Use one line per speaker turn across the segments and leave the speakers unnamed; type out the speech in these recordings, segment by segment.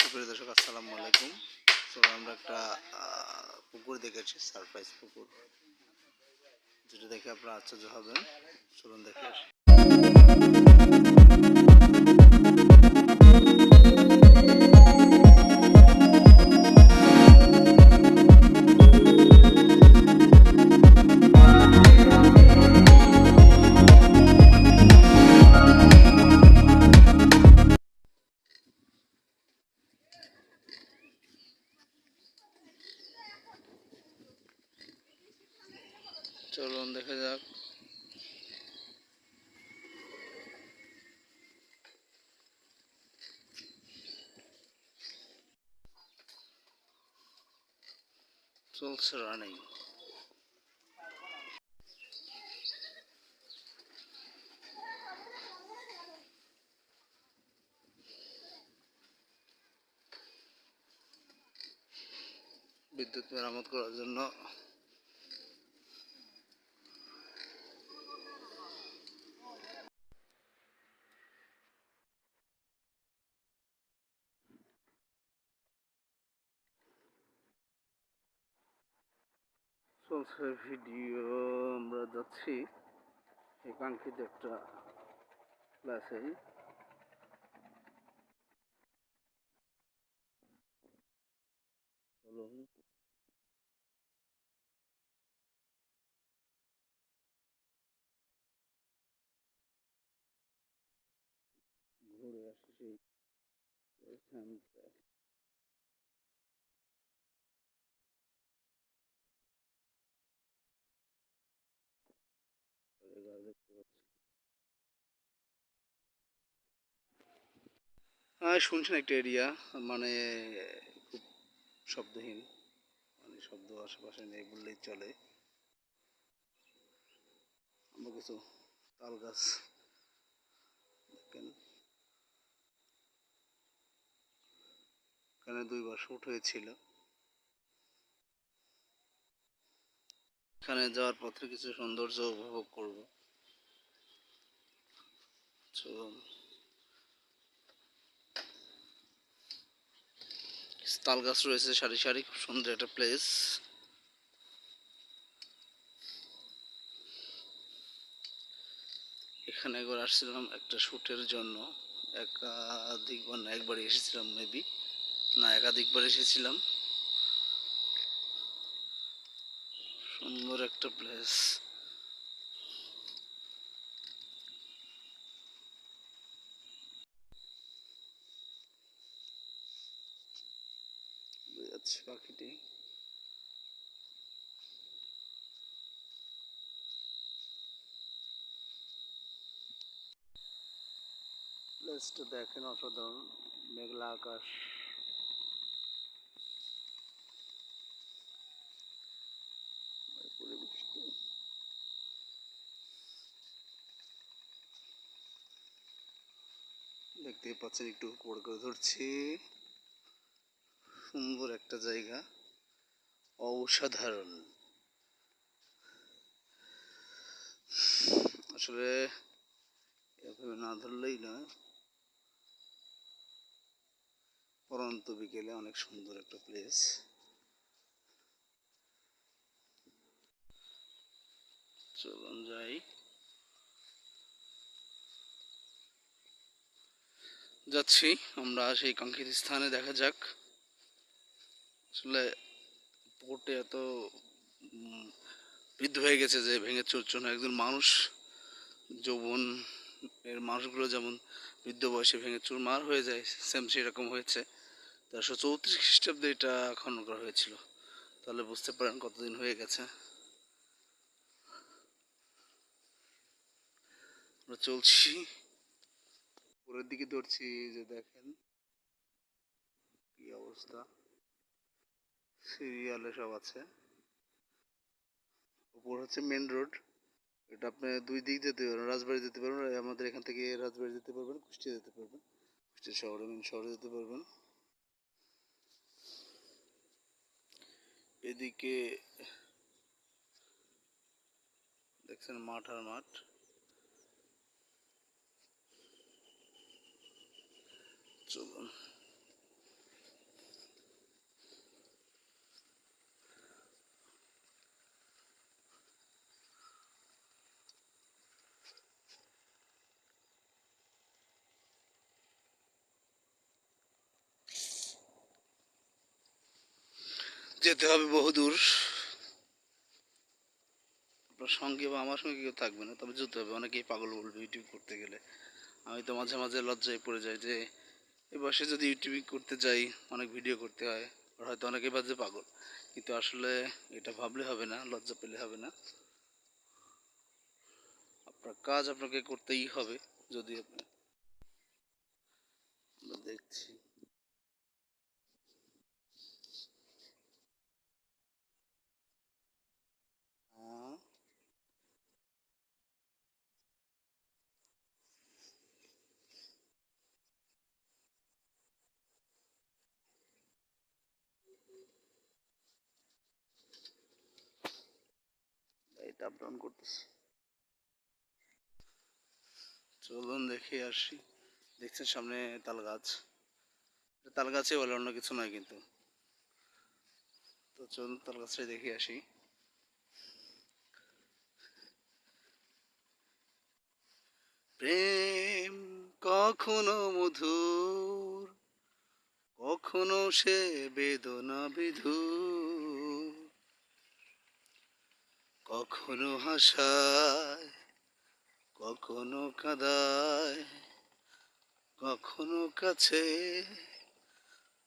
সুপ্রিয় দর্শক, আসসালামু আলাইকুম। তো আমরা একটা পুকুর দেখেছি সারপ্রাইজ পুকুর। যেটা দেখে আপনারা আশ্চর্য হবেন। চলুন দেখে আসি। চলছে running. বিদ্যুৎ মেরামত করার জন্য চলছে ভিডিও আমরা যাচ্ছি। এই কাঙ্ক্ষিত একটা ক্লাসে চলুন। ঘুরে আসি সেই এবার দেখতে পাচ্ছি শুনছেন একটা এরিয়া মানে খুব শব্দহীন মানে শব্দ আশেপাশে নেই বললেই চলে। আমরা কিছু তাল গাছ দেখেন। এখানে দুইবার শুট হয়েছিল। এখানে যাওয়ার পথে কিছু সৌন্দর্য উপভোগ করব। তাল গাছ রয়েছে সারি সারি, খুব সুন্দর একটা প্লেস এখানে একবার আসছিলাম একটা শ্যুটের জন্য। একাধিকবার না একবার এসেছিলাম মেবি না, একাধিকবার এসেছিলাম সুন্দর একটা প্লেস যাচ্ছে পাখিটি প্লেসটা দেখেন অসাধারণ মেঘলা আকাশ আর পরিবেশটা দেখতেই পাচ্ছেন, একটু উপর করে ধরছি। সুন্দর একটা জায়গা। অসাধারণ। আসলে এভাবে না ধরলেই নয় পরন্ত বিকেলে অনেক সুন্দর একটা প্লেস চলুন যাই। যাচ্ছি, আমরা সেই কাঙ্ক্ষিত স্থানে, দেখা যাক। আসলে পুকুরটা এত বৃদ্ধ হয়ে গেছে যে ভেঙে হয়। একজন মানুষ, যৌবন এর মানুষগুলো যেমন বৃদ্ধ বয়সে ভেঙে চুরমার হয়ে যায় সেম সেরকম হয়েছে। তেরোশো চৌত্রিশ খ্রিস্টাব্দে এটা খনন করা হয়েছিল। তাহলে বুঝতে পারেন কতদিন হয়ে গেছে। আমরা চলছি। উপরের দিকে ধরছি যে দেখেন কি অবস্থা। সিরিয়ালে সব আছে। উপর হচ্ছে মেন রোড এটা আপনি দুই দিক যেতে পারবেন, রাজবাড়ি যেতে পারবেন আমাদের এখান থেকে রাজবাড়ি যেতে পারবেন, কুষ্টিয়া যেতে পারবেন। কুষ্টিয়া শহরে মেন শহরে যেতে পারবেন। এদিকে দেখছেন মাঠ আর মাঠ। চলুন যেতে হবে বহুদূর আপনার সঙ্গে বা আমার সঙ্গে কেউ থাকবে না, তবে যেতে হবে। অনেকেই পাগল বলবে ইউটিউব করতে গেলে। আমি তো মাঝে মাঝে লজ্জায় পড়ে যাই যে এ বয়সে যদি ইউটিউব করতে যাই, অনেক ভিডিও করতে হয় হয়তো অনেকেই বাজে পাগল। কিন্তু আসলে এটা ভাবলে হবে না, লজ্জা পেলে হবে না। আপনার কাজ আপনাকে করতেই হবে, যদি আপনি দেখছি। হ্যাঁ এটা আপ ডাউন করতেছি। চলুন দেখে আসি। দেখছেন সামনে তাল গাছ। তাল গাছে বলে, অন্য কিছু নয় কিন্তু। তো চলুন তাল গাছটা দেখে আসি। প্রেম কখনো মধুর, কখনো সে বেদনা বিধুর। কখনো হাসায়, কখনো কাদায়, কখনো কাছে,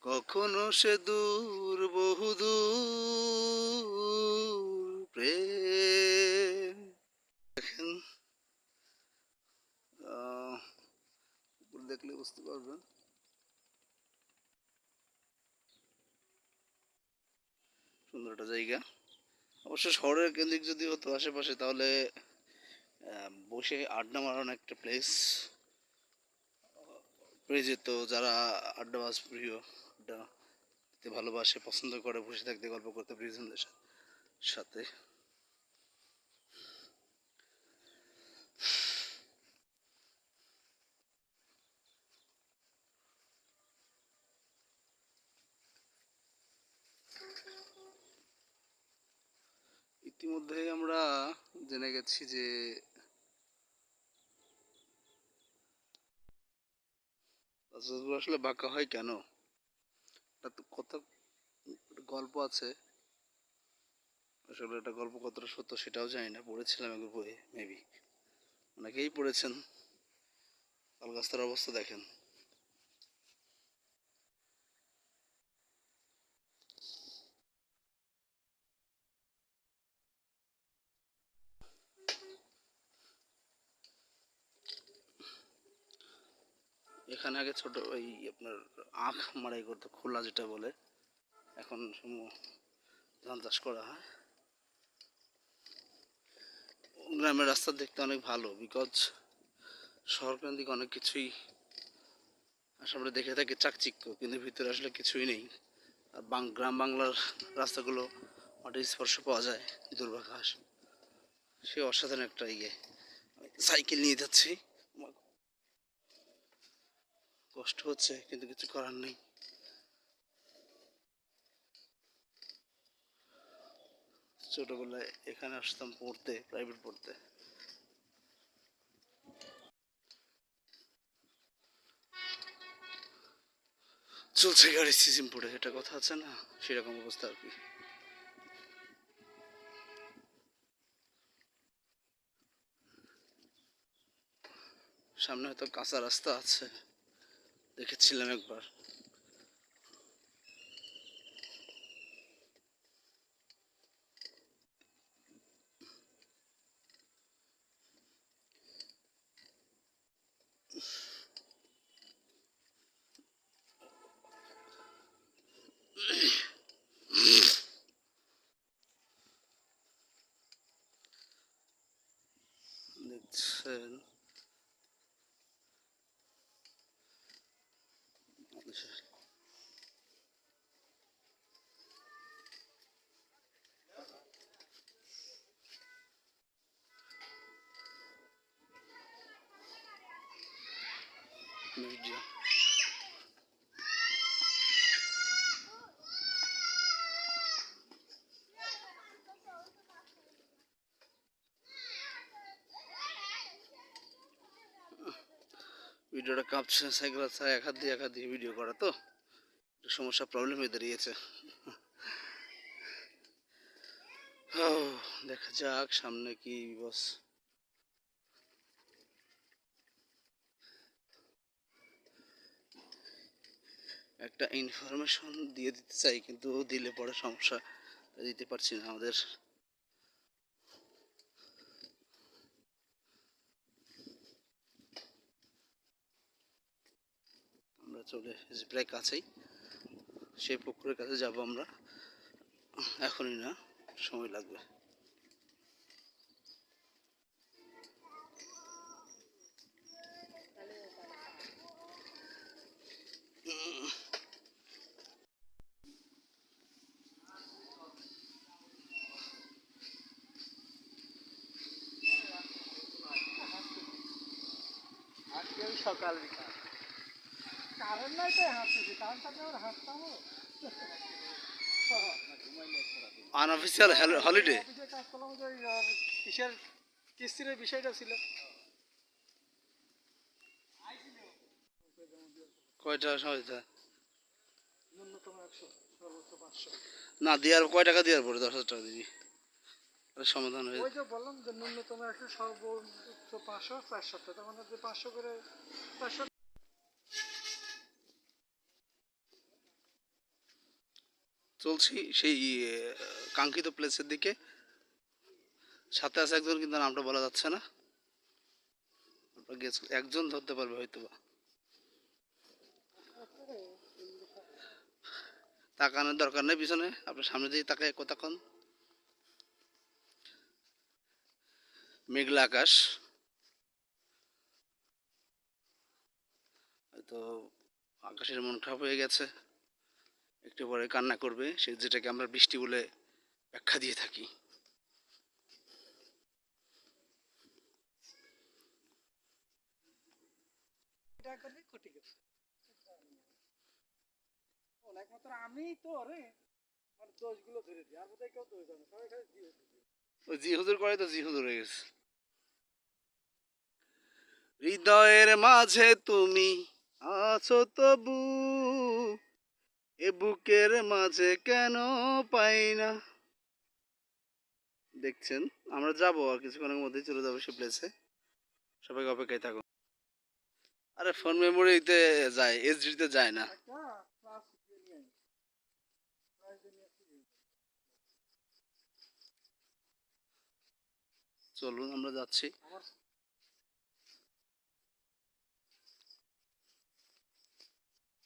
কখনো সে দূর, বহুদূর প্রেম। দেখেন দেখলে বুঝতে পারবেন। সুন্দর একটা জায়গা। অবশ্য শহরের কেন্দ্রিক যদি হতো আশেপাশে, তাহলে বসে আড্ডা মারানো একটা প্লেস পেয়ে যেত যারা আড্ডা আড্ডাবাজ প্রিয়, আড্ডা ভালোবাসে, পছন্দ করে, বসে থাকতে, গল্প করতে, প্রিয়জনদের সাথে। ইতিমধ্যে আমরা জেনে গেছি যে আসলে বাঁকা হয় কেন? এটা তো কত গল্প আছে। আসলে এটা গল্প কতটা সত্য সেটাও জানি না, পড়েছিলাম একবার বইয়ে মেবি অনেকেই পড়েছেন। তালগাছটার অবস্থা দেখেন এখানে আগে ছোট ওই আপনার আখ মারাই করতো, খোলা যেটা বলে। এখন ধান চাষ করা হয়। গ্রামের রাস্তা দেখতে অনেক ভালো বিকজ শহরকেন্দ্রিক অনেক কিছুই আসলে দেখে থাকি চাকচিক্য, কিন্তু ভিতরে আসলে কিছুই নেই। আর গ্রাম বাংলার রাস্তাগুলো মাটির স্পর্শ পাওয়া যায় দুর্বাঘাস সে অসাধারণ একটা ইয়ে। সাইকেল নিয়ে যাচ্ছি। কষ্ট হচ্ছে, কিন্তু কিছু করার নেই। ছোটবেলায় এখানে আসতাম পড়তে প্রাইভেট পড়তে। চলছে গাড়ি, সিজিম পড়ে এটা কথা আছে না? সেরকম অবস্থা আর কি। সামনে হয়তো কাঁচা রাস্তা আছে। দেখেছিলাম একবার। দেখছেন। ভিডিওটা কাঁপছে, সাইকেল এক হাত দিয়ে, এক হাত দিয়ে ভিডিও করা তো। সমস্যা প্রবলেম হয়ে দাঁড়িয়েছে। দেখা যাক সামনে কি বস একটা ইনফরমেশন দিয়ে দিতে চাই, কিন্তু দিলে পরে সমস্যা দিতে পারছি না আমাদের। আমরা চলে প্রায় কাছেই। সেই পুকুরের কাছে যাব আমরা। এখনই না, সময় লাগবে।
সকাল বিকাল কারণ নাই তো হাঁটতেছি। কারণ থাকলে
আনঅফিসিয়াল হলিডে
কাজ করলাম যে কিসের কিস্তির বিষয়টা ছিল।
কয়টা না দেওয়ার কয় টাকা দেওয়ার পরে? দশ হাজার টাকা দিবি। সমাধান হয়ে
ওই যে বললাম যে ন্যূনতম একশো সর্বোচ্চ পাঁচশো চার সপ্তাহ তার মানে যে পাঁচশো করে চারশো
চলছি সেই কাঙ্ক্ষিত প্লেসের দিকে। সাথে আছে একজন কিন্তু নামটা বলা যাচ্ছে না। একজন ধরতে পারবে হয়তো বা তাকানোর দরকার নেই পিছনে। আপনার সামনে দিয়ে তাকায় কতক্ষণ মেঘলা আকাশ। হয়তো আকাশের মন খারাপ হয়ে গেছে। একটু পরে কান্না করবে সে যেটাকে আমরা বৃষ্টি বলে ব্যাখ্যা দিয়ে থাকি।
আমি তো রে দোষগুলো ধরে দিই আর বোধহয় কেউ দোষ দেয় না। সবাই খালি
জি হুজুর করে তো জি হুজুর হয়ে গেছে। হৃদয়ের মাঝে তুমি আছো তবু, এ বুকের মাঝে কেন পাই না? দেখছেন, আমরা যাব আর কিছুক্ষণের মধ্যেই চলে যাব সে প্লেসে সবাইকে অপেক্ষায় থাকুন। আরে ফোন মেমোরিতে যায় এসডিতে যায় না। চলুন, আমরা যাচ্ছি।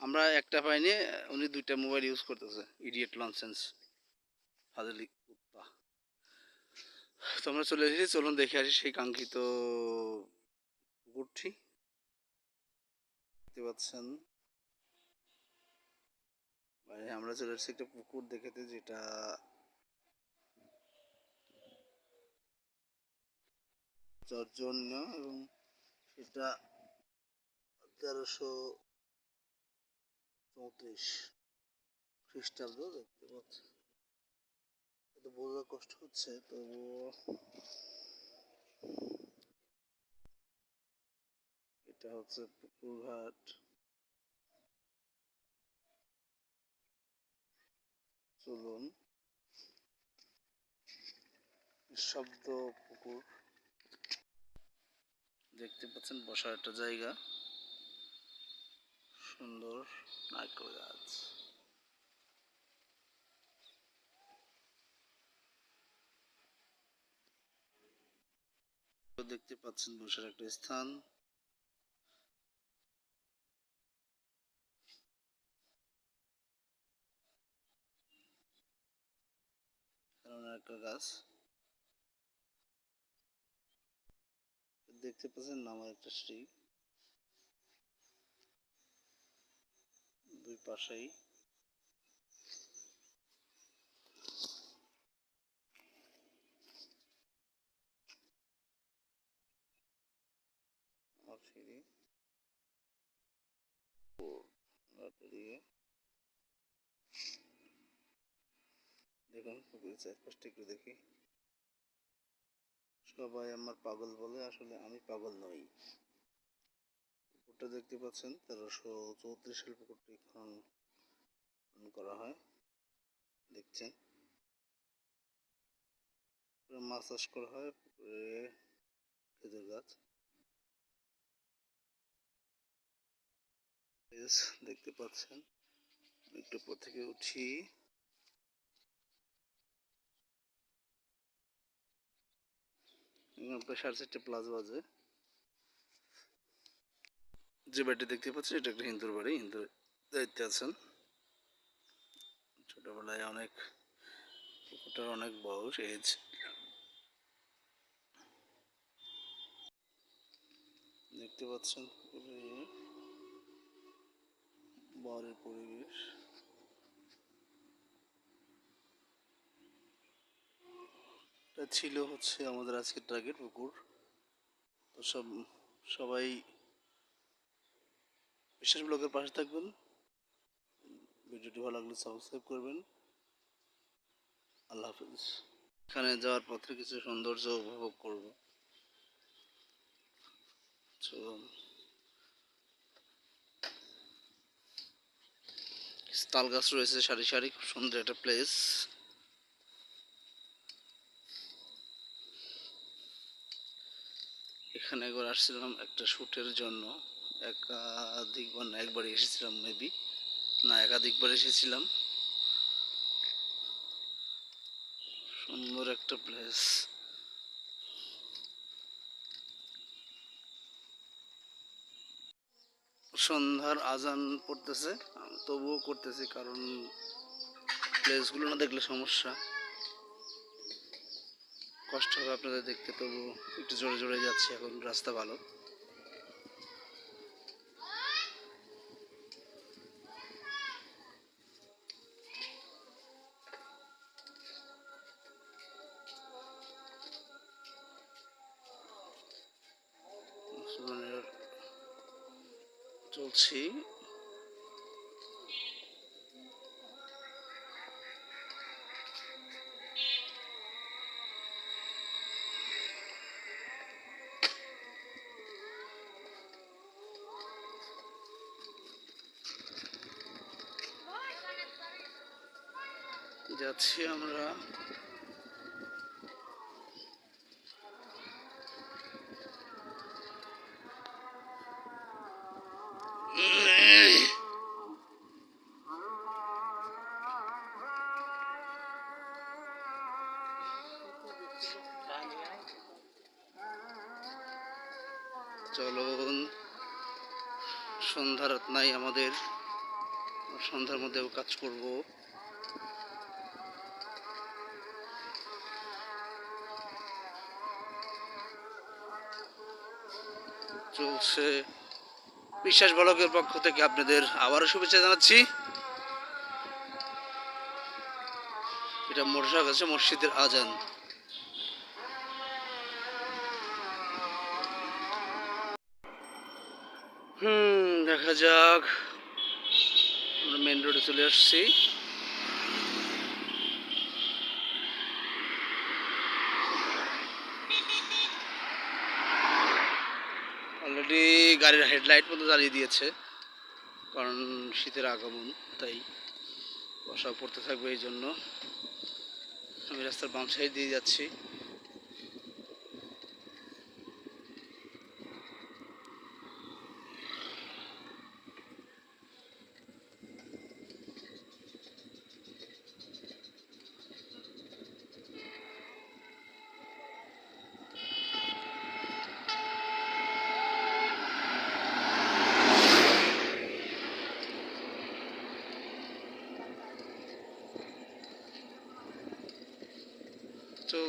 আমার
একটা পাইনি, উনি দুইটা মোবাইল ইউজ করতেছে ইডিয়েট লনসেন্স ফাজলি কুত্তা। তো আমরা চলে এসেছি, চলুন দেখে আসি সেই কাঙ্ক্ষিত পুকুরটি দেখতে পাচ্ছেন? বাইরে আমরা চলে এসেছি একটা পুকুর দেখেতে, যেটা জর্জন্য এবং সেটা তেরোশো চৌত্রিশ খ্রিস্টাব্দ দেখতে পাচ্ছি। এটা বোঝা কষ্ট হচ্ছে, তবুও এটা হচ্ছে পুকুরঘাট চলুন শব্দ পুকুর। দেখতে পাচ্ছেন, বসার একটা জায়গা। সুন্দর নারকেল গাছ। দেখতে পাচ্ছেন বসার একটা স্থান। গাছ। দেখতে পাচ্ছেন নামার একটা শ্রী দুই পাশেই। সিঁড়ি দিয়ে দেখুন, পুকুরের একটু দেখি। সবাই আমার পাগল বলে, আসলে আমি পাগল নই। পুকুরটা দেখতে পাচ্ছেন, তেরোশো চৌত্রিশ সাল পুকুরটি খনন করা হয়, দেখছেন। মাছ চাষ করা হয়, পুকুরে খেজুর গাছ। দেখতে পাচ্ছেন। একটু উপর থেকে উঠি। প্রায় সাড়ে চারটে প্লাস বাজে। যে বাড়িটি দেখতে পাচ্ছি, এটা একটা হিন্দুর বাড়ি। হিন্দুর দায়িত্বে আছেন। ছোটবেলায় অনেক পুকুরটার অনেক বয়স এজ দেখতে পাচ্ছেন বাড়ির পরিবেশ। এটা ছিল হচ্ছে আমাদের আজকের টার্গেট পুকুর। তো সব, সবাই বিশ্বাস ব্লগের পাশে থাকবেন। ভিডিওটি ভালো লাগলে সাবস্ক্রাইব করবেন। আল্লাহ হাফিজ। এখানে যাওয়ার পথে কিছু সৌন্দর্য উপভোগ করব। তাল গাছ রয়েছে সারি সারি, খুব সুন্দর একটা প্লেস এখানে একবার আসছিলাম একটা শ্যুটের জন্য। একাধিকবার না, একবার এসেছিলাম মেবি না, একাধিকবার এসেছিলাম। সুন্দর একটা প্লেস সন্ধ্যার আজান পড়তেছে, তবুও করতেছি, কারণ প্লেসগুলো না দেখলে সমস্যা। কষ্ট হবে আপনাদের দেখতে তবু একটু জোরে জোরে যাচ্ছে, এখন রাস্তা ভালো। যাচ্ছি আমরা। চলুন। সন্ধ্যা রাত নাই আমাদের। সন্ধ্যার মধ্যেও কাজ করব। চলছে। বিশ্বাস বলকের পক্ষ থেকে আপনাদের আবারও শুভেচ্ছা জানাচ্ছি। এটা মোরশা আছে, মসজিদের আজান। হুম, দেখা যাক। আমরা মেন রোডে চলে আসছি। গাড়ির হেডলাইট পর্যন্ত জ্বালিয়ে দিয়েছে। কারণ শীতের আগমন, তাই বসা পড়তে থাকবে এই জন্য। আমি রাস্তার বাম সাইড দিয়ে যাচ্ছি।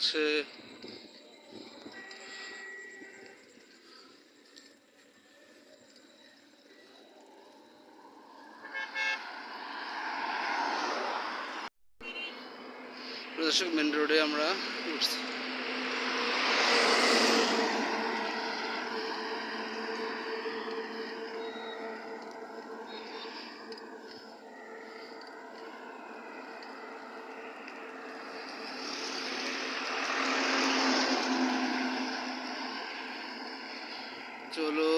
চলছে দর্শক মেন রোডে আমরা উঠছি। চলো